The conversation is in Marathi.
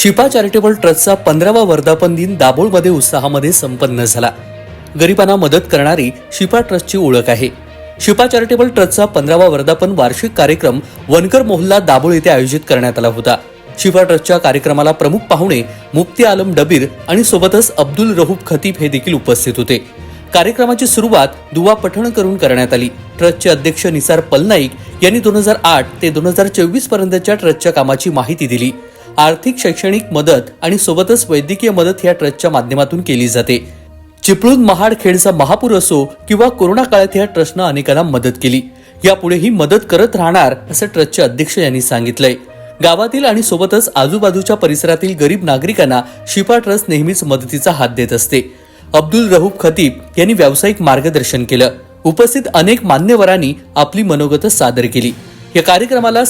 शिपा चॅरिटेबल ट्रस्टचा पंधरावा वर्धापन दिन दाभोळमध्ये उत्साहामध्ये संपन्न झाला. गरिबांना मदत करणारी शिपा ट्रस्टची ओळख आहे. शिपा चॅरिटेबल ट्रस्टचा पंधरावा वर्धापन वार्षिक कार्यक्रम वनकर मोहल्ला दाभोळ येथे आयोजित करण्यात आला होता. शिफा ट्रस्टच्या कार्यक्रमाला प्रमुख पाहुणे मुफ्ती आलम डबीर आणि सोबतच अब्दुल रहूब खतीब हे देखील उपस्थित होते. कार्यक्रमाची सुरुवात दुवा पठण करून करण्यात आली. ट्रस्टचे अध्यक्ष निसार पलनाईक यांनी दोन हजार आठ ते दोन हजार चोवीस पर्यंतच्या ट्रस्टच्या कामाची माहिती दिली. आर्थिक शैक्षणिक मदत आणि सोबतच वैद्यकीय मदत या ट्रस्टच्या माध्यमातून केली जाते. चिपळूण महाड खेडचा महापूर असो किंवा कोरोना काळात या ट्रस्टनं अनेकांना मदत केली. यापुढेही मदत करत राहणार असं ट्रस्टचे अध्यक्ष यांनी सांगितलंय. गावातील आणि सोबतच आजूबाजूच्या परिसरातील गरीब नागरिकांना शिपा ट्रस्ट नेहमीच मदतीचा हात देत असते. अब्दुल रहूब खतीब यांनी व्यावसायिक मार्गदर्शन केलं. उपस्थित अनेक मान्यवरांनी आपली मनोगत सादर केली. या कार्यक्रमाला